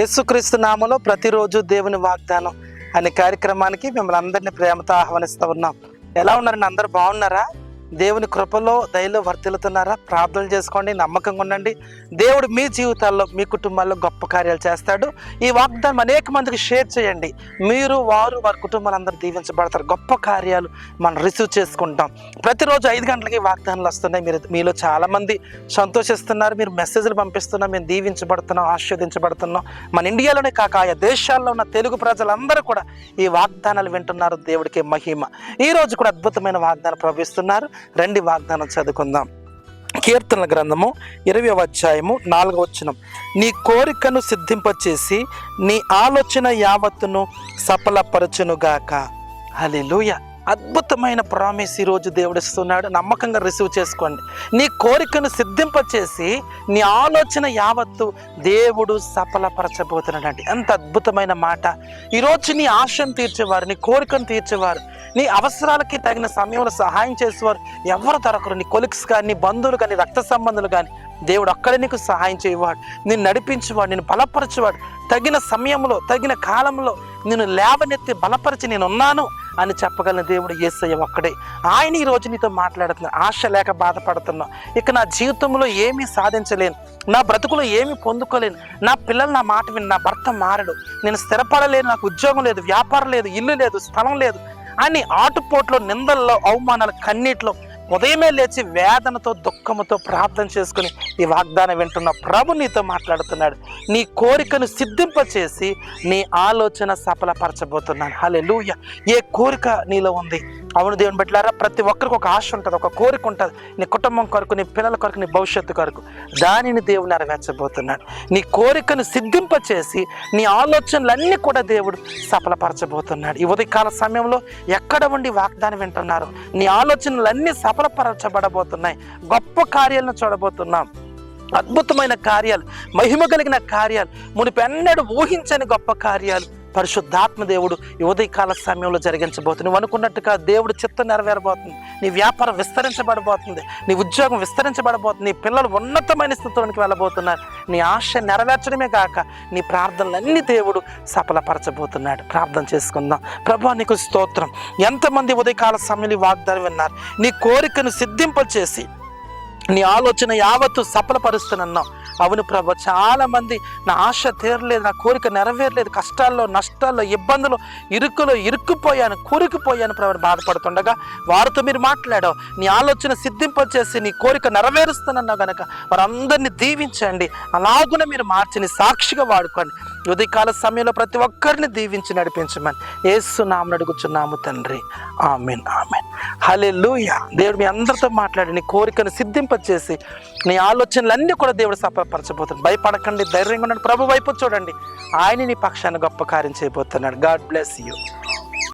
యేసుక్రీస్తు నామలో ప్రతిరోజు దేవుని వాగ్దానం అనే కార్యక్రమానికి మిమ్మల్ని అందరినీ ప్రేమతో ఆహ్వానిస్తూ ఉన్నాం. ఎలా ఉన్నారండి అందరు బాగున్నారా? దేవుని కృపలో దయలో వర్తిల్లుతున్నారా? ప్రార్థన చేసుకోండి నమ్మకంగా ఉండండి. దేవుడు మీ జీవితాల్లో మీ కుటుంబాల్లో గొప్ప కార్యాలు చేస్తాడు. ఈ వాగ్దానం అనేక మందికి షేర్ చేయండి. మీరు వారు వారి కుటుంబాలు అందరూ దీవించబడతారు. గొప్ప కార్యాలు మనం రిసీవ్ చేసుకుంటాం. ప్రతిరోజు ఐదు గంటలకి వాగ్దానాలు వస్తున్నాయి. మీరు మీలో చాలామంది సంతోషిస్తున్నారు. మీరు మెసేజ్లు పంపిస్తున్నారు. మేము దీవించబడుతున్నాం ఆస్వాదించబడుతున్నాం మన ఇండియాలోనే కాక ఆయా దేశాల్లో ఉన్న తెలుగు ప్రజలందరూ కూడా ఈ వాగ్దానాలు వింటున్నారు. దేవుడికి మహిమ. ఈ రోజు కూడా అద్భుతమైన వాగ్దానం ప్రవహిస్తున్నారు. రండి వాగ్దానం చదువుకుందాం. కీర్తనల గ్రంథము ఇరవై అధ్యాయము నాలుగవ వచనం. నీ కోరికను సిద్ధింపచేసి నీ ఆలోచన యావత్తును సఫలపరచునుగాక. హల్లెలూయా. అద్భుతమైన ప్రామిస్ ఈరోజు దేవుడు ఇస్తున్నాడు. నమ్మకంగా రిసీవ్ చేసుకోండి. నీ కోరికను సిద్ధింపచేసి నీ ఆలోచన యావత్తు దేవుడు సఫలపరచబోతున్నాడండి. ఎంత అద్భుతమైన మాట. ఈరోజు నీ ఆశను తీర్చేవారు నీ కోరికను తీర్చేవారు నీ అవసరాలకి తగిన సమయంలో సహాయం చేసేవారు ఎవరు దొరకరు. నీ కొలిక్స్ కానీ నీ బంధువులు కానీ రక్త సంబంధులు కానీ దేవుడు అక్కడే నీకు సహాయం చేయవాడు. నేను నడిపించేవాడు నేను బలపరచేవాడు. తగిన సమయంలో తగిన కాలంలో నేను లేవనెత్తి బలపరిచి నేను ఉన్నాను అని చెప్పగలిగిన దేవుడు ఏసయ్య ఒక్కడే. ఆయన ఈ రోజు నీతో మాట్లాడుతున్నా. ఆశ లేక బాధపడుతున్నా. ఇక నా జీవితంలో ఏమీ సాధించలేను. నా బ్రతుకులో ఏమీ పొందుకోలేను. నా పిల్లలు నా మాట విని నా భర్త మారడు. నేను స్థిరపడలేను. నాకు ఉద్యోగం లేదు. వ్యాపారం లేదు. ఇల్లు లేదు. స్థలం లేదు. అని ఆటుపోట్లో నిందల్లో అవమానాలు కన్నీటిలో ఉదయమే లేచి వేదనతో దుఃఖముతో ప్రార్థన చేసుకుని ఈ వాగ్దానం వింటున్న ప్రభు నీతో మాట్లాడుతున్నాడు. నీ కోరికను సిద్ధింపచేసి నీ ఆలోచన సఫలపరచబోతున్నాను హలే ఏ కోరిక నీలో ఉంది? అవును దేవుని బట్లారా ప్రతి ఒక్కరికి ఒక ఆశ ఉంటుంది ఒక కోరిక ఉంటుంది. నీ కుటుంబం కొరకు నీ పిల్లల కొరకు నీ భవిష్యత్తు కొరకు దానిని దేవుడు నెరవేర్చబోతున్నాడు. నీ కోరికను సిద్ధింపచేసి నీ ఆలోచనలన్నీ కూడా దేవుడు సఫలపరచబోతున్నాడు. ఈ ఉదయకాల సమయంలో ఎక్కడ ఉండి వాగ్దానం వింటున్నారు నీ ఆలోచనలన్నీ సఫలపరచబడబోతున్నాయి. గొప్ప కార్యాలను చూడబోతున్నాం. అద్భుతమైన కార్యాలు మహిమ కలిగిన కార్యాలు మునిపెన్నడు ఊహించని గొప్ప కార్యాలు పరిశుద్ధాత్మ దేవుడు ఈ ఉదయకాల సమయంలో జరిగించబోతుంది. నువ్వు అనుకున్నట్టుగా దేవుడు చిత్తం నెరవేరబోతుంది. నీ వ్యాపారం విస్తరించబడబోతుంది. నీ ఉద్యోగం విస్తరించబడబోతుంది. నీ పిల్లలు ఉన్నతమైన స్థితిలోనికి వెళ్ళబోతున్నారు. నీ ఆశ నెరవేర్చడమే కాక నీ ప్రార్థనలన్నీ దేవుడు సఫలపరచబోతున్నాడు. ప్రార్థన చేసుకుందాం. ప్రభా నీకు స్తోత్రం. ఎంతమంది ఉదయకాల సమయంలో వాగ్దానం విన్నారు? నీ కోరికను సిద్ధింపచేసి నీ ఆలోచన యావత్తు సఫలపరుస్తున్నావు అవును ప్రభు చాలా మంది నా ఆశ తీరలేదు నా కోరిక నెరవేరలేదు కష్టాల్లో నష్టాల్లో ఇబ్బందులు ఇరుకులో ఇరుక్కుపోయాను కూరుకుపోయాను ప్రభు బాధపడుతుండగా వారితో మీరు మాట్లాడావు. నీ ఆలోచన సిద్ధింపచేసి నీ కోరిక నెరవేరుస్తున్నావు గనక వారందరినీ దీవించండి. అలాగున మీరు మార్చి నీ సాక్షిగా వాడుకోండి. ఉదయకాల సమయంలో ప్రతి ఒక్కరిని దీవించి నడిపించమని ఏసు నామని అడుగుచున్నాము తండ్రి. Amen amen. హలే దేవుడు మీ అందరితో మాట్లాడి నీ కోరికను సిద్ధింపచేసి నీ ఆలోచనలన్నీ కూడా దేవుడు సఫలపరచబోతున్నాడు భయపడకండి ధైర్యంగా ఉండండి. ప్రభు వైపు చూడండి. ఆయన నీ పక్షాన్ని గొప్ప కార్యం చేయబోతున్నాడు. God bless you.